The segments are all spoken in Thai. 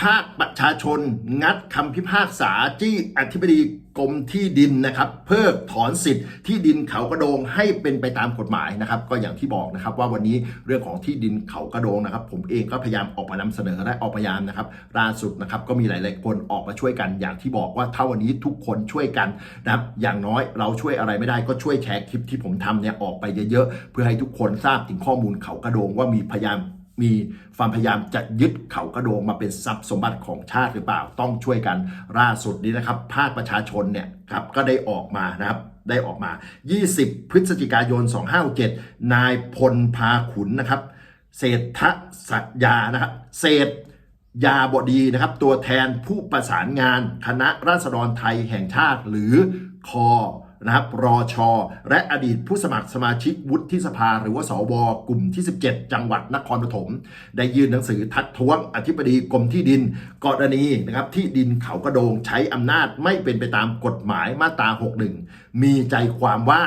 ภาคประชาชนงัดคำพิพากษาจี้อธิบดีกรมที่ดินนะครับ เพิกถอนสิทธิ์ที่ดินเขากระโดงให้เป็นไปตามกฎหมายนะครับ ก็อย่างที่บอกนะครับว่าวันนี้เรื่องของที่ดินเขากระโดงนะครับ ผมเองก็พยายามออกมานำเสนอและออกพยายามนะครับล่าสุดนะครับก็มีหลาย ๆ คนออกมาช่วยกัน อย่างที่บอกว่าถ้าวันนี้ทุกคนช่วยกันนะครับอย่างน้อยเราช่วยอะไรไม่ได้ก็ช่วยแชร์คลิปที่ผมทำเนี่ยออกไปเยอะ ๆ เพื่อให้ทุกคนทราบถึงข้อมูลเขากระโดงว่ามีพยายาม มีความพยายามจะยึดเขากระโดงมาเป็นทรัพย์สมบัติของชาติหรือเปล่า ต้องช่วยกันล่าสุดนี้นะครับ ภาคประชาชนเนี่ยครับก็ได้ออกมานะครับได้ออกมา 20 พฤศจิกายน 257 นายพลพาขุนนะครับ เศรษฐสัญญานะครับเศรษฐยาบดีนะครับ ตัวแทนผู้ประสานงานคณะราษฎรไทยแห่งชาติหรือคอ นะครับรอชอและอดีตผู้สมัครสมาชิกวุฒิสภา หรือว่าสวกลุ่มที่ 17 จังหวัดนครปฐมได้ยื่นหนังสือทักท้วงอธิบดีกรมที่ดินกรณีนะครับที่ดินเขากระโดงใช้อำนาจไม่เป็นไปตามกฎหมายมาตรา 61 มีใจความว่า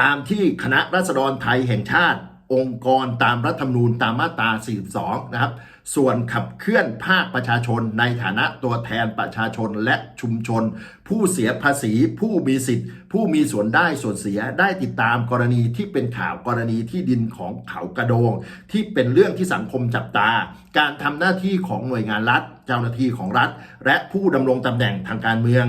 ตามที่คณะราษฎรไทยแห่งชาติ องค์กรตามรัฐธรรมนูญตามมาตรา 42 นะครับ ส่วนขับเคลื่อนภาคประชาชนในฐานะตัวแทนประชาชนและชุมชน ผู้เสียภาษี ผู้มีสิทธิ์ ผู้มีส่วนได้ส่วนเสียได้ติดตามกรณีที่เป็นข่าวกรณีที่ดินของเขากระโดง ที่เป็นเรื่องที่สังคมจับตา การทำหน้าที่ของหน่วยงานรัฐ เจ้าหน้าที่ของรัฐ และผู้ดำรงตำแหน่งทางการเมือง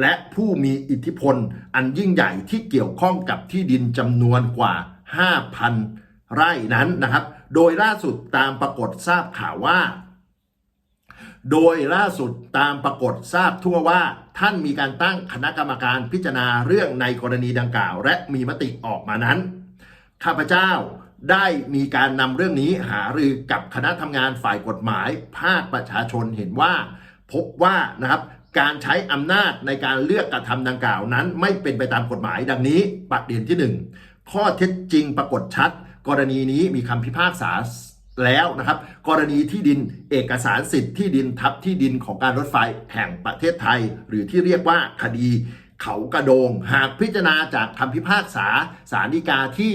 และผู้มีอิทธิพล อันยิ่งใหญ่ที่เกี่ยวข้องกับที่ดินจำนวนกว่า 5,000 ไร่นั้นนะครับ โดยล่าสุดตามปรากฏทราบข่าวว่า โดยล่าสุดตามปรากฏทราบทั่วว่า ท่านมีการตั้งคณะกรรมการพิจารณาเรื่องในกรณีดังกล่าว และมีมติออกมานั้น ข้าพเจ้าได้มีการนำเรื่องนี้หารือกับคณะทำงานฝ่ายกฎหมาย ภาคประชาชนเห็นว่า พบว่านะครับการใช้อำนาจในการเลือกกระทำดังกล่าวนั้น ไม่เป็นไปตามกฎหมายดังนี้ประเด็นที่หนึ่งข้อเท็จจริงปรากฏชัด กรณีนี้มีคำพิพากษาแล้วนะครับ กรณีที่ดินเอกสารสิทธิ์ที่ดินทับที่ดินของการรถไฟแห่งประเทศไทย หรือที่เรียกว่าคดีเขากระโดง หากพิจารณาจากคำพิพากษาสารีกาที่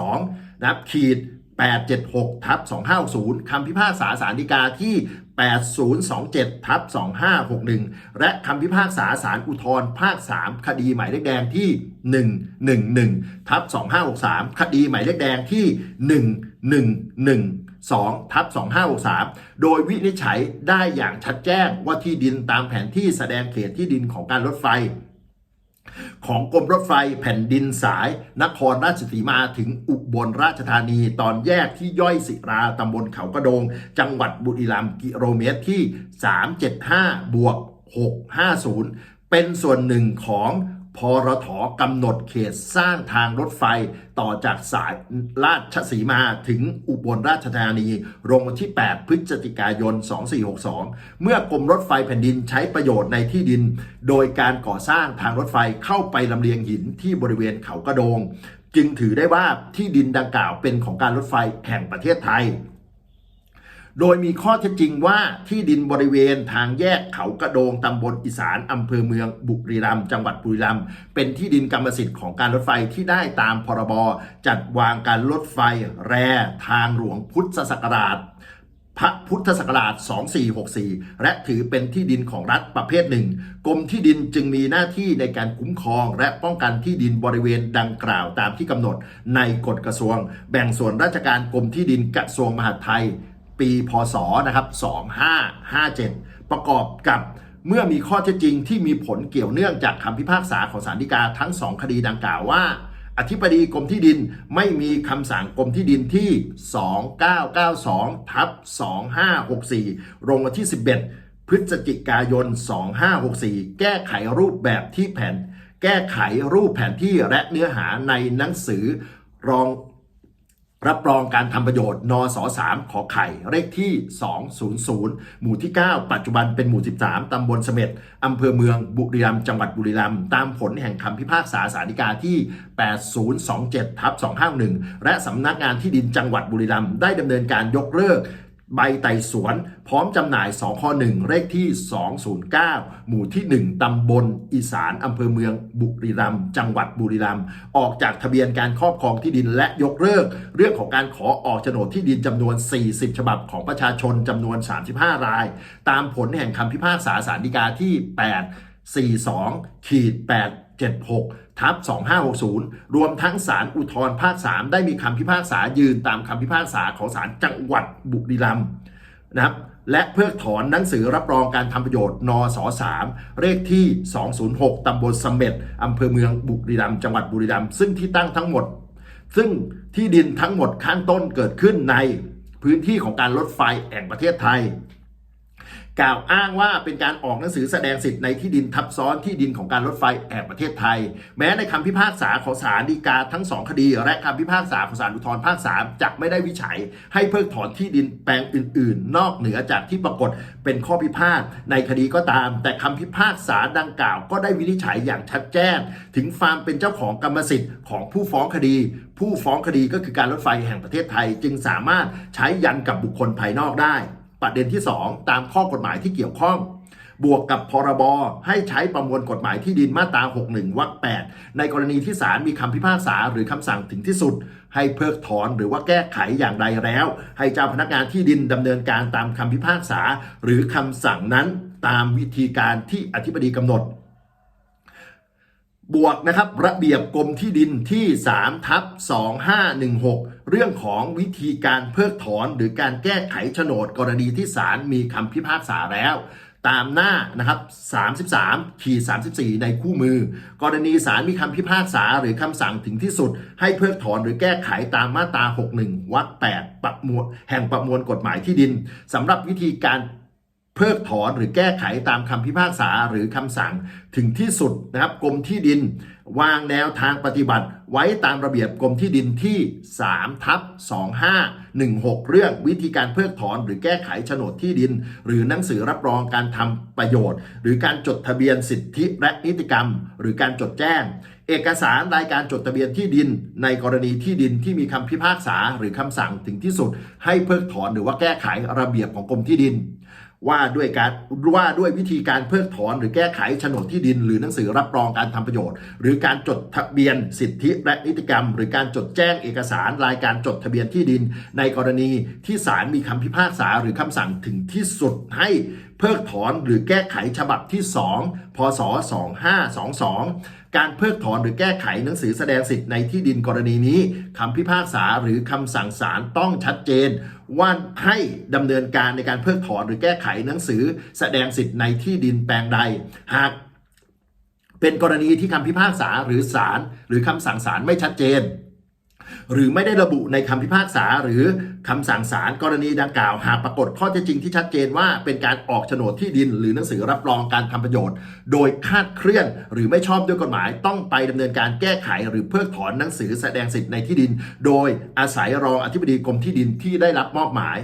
842นะครับขีด 876ทับ250คำพิพากษาสารดีกาที่ 8027ทับ2561 และคำพิพากษาสารอุทธรภาค 3 คดีหมายเลขแดงที่ 111ทับ2563 คดีหมายเลขแดงที่ 1112ทับ2563 โดยวินิจฉัยได้อย่างชัดแจ้งว่าที่ดินตามแผนที่แสดงเขตที่ดินของการรถไฟ ของกรมรถไฟแผ่นดินสาย นครราชสีมาถึงอุบลราชธานี ตอนแยกที่ย่อยศิราตำบลเขากระโดง จังหวัดบุรีรัมย์กิโลเมตรที่ 375 บวก 650 เป็นส่วนหนึ่งของ พรทกำหนดเขตสร้างทางรถไฟต่อจากสายราชสีมาถึงอุบลราชธานีลงวันที่ 8 พฤศจิกายน 2462 เมื่อกรมรถไฟแผ่นดินใช้ประโยชน์ในที่ดิน โดยการก่อสร้างทางรถไฟเข้าไปลำเลียงหินที่บริเวณเขากระโดง จึงถือได้ว่าที่ดินดังกล่าวเป็นของการรถไฟแห่งประเทศไทย โดยมีข้อเท็จจริงว่าที่ดินบริเวณทางแยกเขากระโดงตำบลอีสานอำเภอเมืองบุรีรัมย์จังหวัดบุรีรัมย์เป็นที่ดินกรรมสิทธิ์ของการรถไฟที่ได้ตามพรบจัดวางการรถไฟแรทางหลวงพุทธศักราชพระพุทธศักราช 2464 และถือเป็นที่ดินของรัฐประเภทหนึ่ง กรมที่ดินจึงมีหน้าที่ในการคุ้มครอง และป้องกันที่ดินบริเวณดังกล่าวตามที่กำหนดในกฎกระทรวง แบ่งส่วนราชการกรมที่ดินกระทรวงมหาดไทย ปีพศนะครับ2557 ประกอบกับเมื่อมีข้อเท็จจริงที่มีผลเกี่ยวเนื่องจากคำพิพากษาของศาลฎีกาทั้งสองคดีดังกล่าวว่า อธิบดีกรมที่ดินไม่มีคำสั่งกรมที่ดินที่ 2992ทับ2564ลงวันที่ 11 พฤศจิกายน 2564 แก้ไขรูปแบบที่แผน แก้ไขรูปแผนที่และเนื้อหาในหนังสือรอง รับรองการทำประโยชน์นส3ขอไข่เลขที่ 200 หมู่ที่ 9 ปัจจุบันเป็นหมู่ 13 ตำบลเสม็ดอำเภอเมืองบุรีรัมย์จังหวัดบุรีรัมย์ตามผลแห่งคำพิพากษาสาริกาที่ 8027ทับ251 และสำนักงานที่ดินจังหวัดบุรีรัมย์ได้ดำเนินการยกเลิก ใบไต่สวน พร้อมจำหน่าย2ข้อ1เลขที่ 209 หมู่ที่ 1 ตำบล อีสานอำเภอเมืองบุรีรัมย์จังหวัดบุรีรัมย์ออกจากทะเบียนการครอบครองที่ดินและยกเลิก เรื่องของการขอออกโฉนดที่ดินจำนวน 40 ฉบับของประชาชนจำนวน 35 ราย ตามผลแห่งคำพิพากษาสารดีกาที่ 8 42ขีด8 76ทับ2560 รวมทั้งศาลอุทธรภาค 3 ได้มีคำพิพากษายืนตามคำพิพากษาของศาลจังหวัดบุรีรัมย์นะครับและเพิกถอนหนังสือรับรองการทำประโยชน์ นส3เลขที่ 206 ตำบลเสม็ดอำเภอเมืองบุรีรัมย์จังหวัดบุรีรัมย์ซึ่งที่ตั้งทั้งหมด ซึ่งที่ดินทั้งหมดข้างต้นเกิดขึ้นในพื้นที่ของการรถไฟแห่งประเทศไทย กล่าวอ้างว่าเป็นการออกหนังสือแสดงสิทธิ์ในที่ดินทับซ้อนที่ดินของการรถไฟแห่งประเทศไทย แม้ในคำพิพากษาของศาลฎีกาทั้งสองคดี และคำพิพากษาของศาลอุทธรภาคสามจะไม่ได้วิจัย ให้เพิกถอนที่ดินแปลงอื่น ๆ นอกเหนือจากที่ปรากฏเป็นข้อพิพาทในคดีก็ตาม แต่คำพิพากษาดังกล่าว ก็ได้วินิจฉัยอย่างชัดแจ้ง ถึงความเป็นเจ้าของกรรมสิทธิ์ของผู้ฟ้องคดี ผู้ฟ้องคดีก็คือการรถไฟแห่งประเทศไทย จึงสามารถใช้ยันกับบุคคลภายนอกได้ ประเด็นที่ 2 ตามข้อกฎหมายที่เกี่ยวข้อง บวกกับพรบให้ใช้ประมวลกฎหมายที่ดินมาตรา 61 วรรค 8 ในกรณีที่ศาลมีคำพิพากษาหรือคำสั่งถึงที่สุด ให้เพิกถอนหรือว่าแก้ไขอย่างใดแล้ว ให้เจ้าพนักงานที่ดินดำเนินการตามคำพิพากษา หรือคำสั่งนั้นตามวิธีการที่อธิบดีกำหนด บวกนะครับระเบียบกรมที่ดินที่3ทับ2516 เรื่องของวิธีการเพิกถอนหรือการแก้ไขโฉนดกรณีที่ศาลมีคำพิพากษาแล้ว ตามหน้านะครับ33ขีด34 ในคู่มือ กรณีศาลมีคำพิพากษาหรือคำสั่งถึงที่สุด ให้เพิกถอนหรือแก้ไขตามมาตรา 61วรรค8ประมวลแห่งประมวลกฎหมายที่ดินสำหรับวิธีการ เพิกถอนหรือแก้ไขตามคำพิพากษาหรือคำสั่งถึงที่สุดนะครับกรมที่ดิน วางแนวทางปฏิบัติ ไว้ตามระเบียบกรมที่ดินที่3ทับ2516 เรื่องวิธีการเพิกถอนหรือแก้ไขโฉนดที่ดิน หรือหนังสือรับรองการทำประโยชน์ หรือการจดทะเบียนสิทธิและนิติกรรม หรือการจดแจ้ง เอกสารรายการจดทะเบียนที่ดิน ในกรณีที่ดินที่มีคำพิพากษาหรือคำสั่งถึงที่สุด ให้เพิกถอนหรือว่าแก้ไขระเบียบของกรมที่ดิน ว่าด้วยการว่าด้วยวิธีการเพิกถอนหรือแก้ไขโฉนดที่ดิน หรือหนังสือรับรองการทำประโยชน์ หรือการจดทะเบียนสิทธิและนิติกรรม หรือการจดแจ้งเอกสารรายการจดทะเบียนที่ดิน ในกรณีที่ศาลมีคำพิพากษาหรือคำสั่งถึงที่สุดให้เพิกถอนหรือแก้ไขฉบับที่ 2 พศ 2522 การเพิกถอนหรือแก้ไขหนังสือแสดงสิทธิ์ในที่ดินกรณีนี้คำพิพากษาหรือคำสั่งศาลต้องชัดเจน ว่าให้ดำเนินการในการเพิกถอนหรือแก้ไขหนังสือแสดงสิทธิ์ในที่ดินแปลงใด หากเป็นกรณีที่คำพิพากษาหรือศาลหรือคำสั่งศาลไม่ชัดเจน หรือไม่ได้ระบุในคำพิพากษาหรือคำสั่งศาลกรณีดังกล่าว หากปรากฏข้อเท็จจริงที่ชัดเจนว่าเป็นการออกโฉนดที่ดิน หรือหนังสือรับรองการทำประโยชน์ โดยคาดเคลื่อน หรือไม่ชอบด้วยกฎหมาย ต้องไปดำเนินการแก้ไขหรือเพิกถอนหนังสือแสดงสิทธิ์ในที่ดิน โดยอาศัยรองอธิบดีกรมที่ดินที่ได้รับมอบหมาย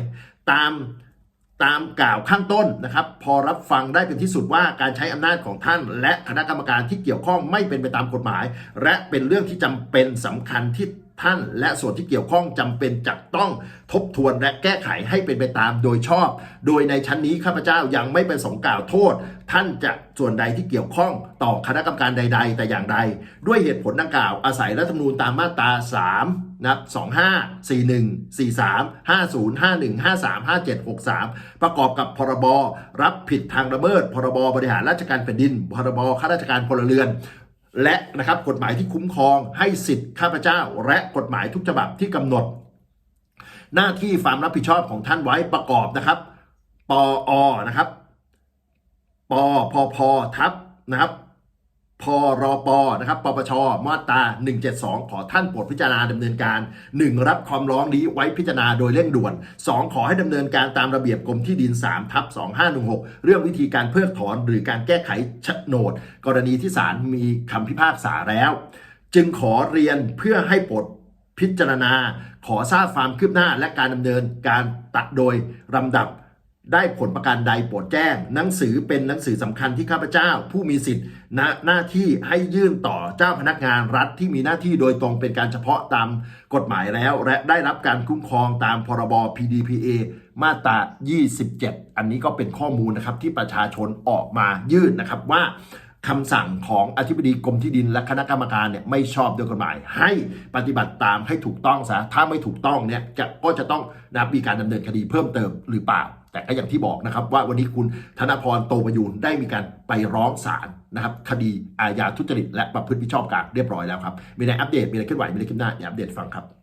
ตามตามกล่าวข้างต้นนะครับ พอรับฟังได้เป็นที่สุดว่าการใช้อำนาจของท่าน และคณะกรรมการที่เกี่ยวข้องไม่เป็นไปตามกฎหมาย และเป็นเรื่องที่จำเป็นสำคัญที่ ท่านและส่วนที่เกี่ยวข้องจำเป็นจะต้องทบทวนและแก้ไขให้เป็นไปตามโดยชอบ โดยในชั้นนี้ข้าพเจ้ายังไม่ประสงค์กล่าวโทษ ท่านจะส่วนใดที่เกี่ยวข้องต่อคณะกรรมการใด ๆ แต่อย่างใด ด้วยเหตุผลดังกล่าวอาศัยรัฐธรรมนูญตามมาตรา 3นะ25 41 43 50 51 53 57 63 ประกอบกับพรบรับผิดทางละเมิด พรบบริหารราชการแผ่นดิน พรบข้าราชการพลเรือน และนะครับกฎหมายที่คุ้มครองให้สิทธิ์ข้าพเจ้า และกฎหมายทุกฉบับที่กำหนด หน้าที่ความรับผิดชอบของท่านไว้ประกอบนะครับปออนะครับปพพทับนะครับ พรปนะครับปปชมาตรา 172 ขอท่านโปรดพิจารณาดำเนินการ 1. รับความร้องนี้ไว้พิจารณาโดยเร่งด่วน 2. ขอให้ดำเนินการตามระเบียบกรมที่ดิน3ทับ2516 เรื่องวิธีการเพิกถอนหรือการแก้ไขโฉนด กรณีที่ศาลมีคำพิพากษาแล้ว จึงขอเรียนเพื่อให้โปรดพิจารณา ขอทราบความคืบหน้าและการดำเนินการตัดโดยลำดับ ได้ผลประการใดโปรดแจ้ง หนังสือเป็นหนังสือสำคัญที่ข้าพเจ้า ผู้มีสิทธิ์ณหน้าที่ให้ยื่นต่อเจ้าพนักงานรัฐที่มีหน้าที่โดยตรงเป็นการเฉพาะตามกฎหมายแล้ว และได้รับการคุ้มครองตามพรบ PDPA มาตรา 27 อันนี้ก็เป็นข้อมูลนะครับที่ประชาชนออกมายื่นนะครับว่าคำสั่งของอธิบดีกรมที่ดินและคณะกรรมการเนี่ยไม่ชอบด้วยกฎหมาย ให้ปฏิบัติตามให้ถูกต้องซะถ้าไม่ถูกต้องเนี่ยจะก็จะต้องนะมีการดำเนินคดีเพิ่มเติมหรือเปล่า แต่ก็อย่างที่บอกนะครับว่าวันนี้คุณธนพรโตประยูนได้มีการไปร้องศาลนะครับคดีอาญาทุจริตและประพฤติมิชอบกลางเรียบร้อยแล้วครับมีในอัปเดตมีอะไรเคลื่อนไหวมีอะไรขึ้นหน้าอย่าอัปเดตฟังครับ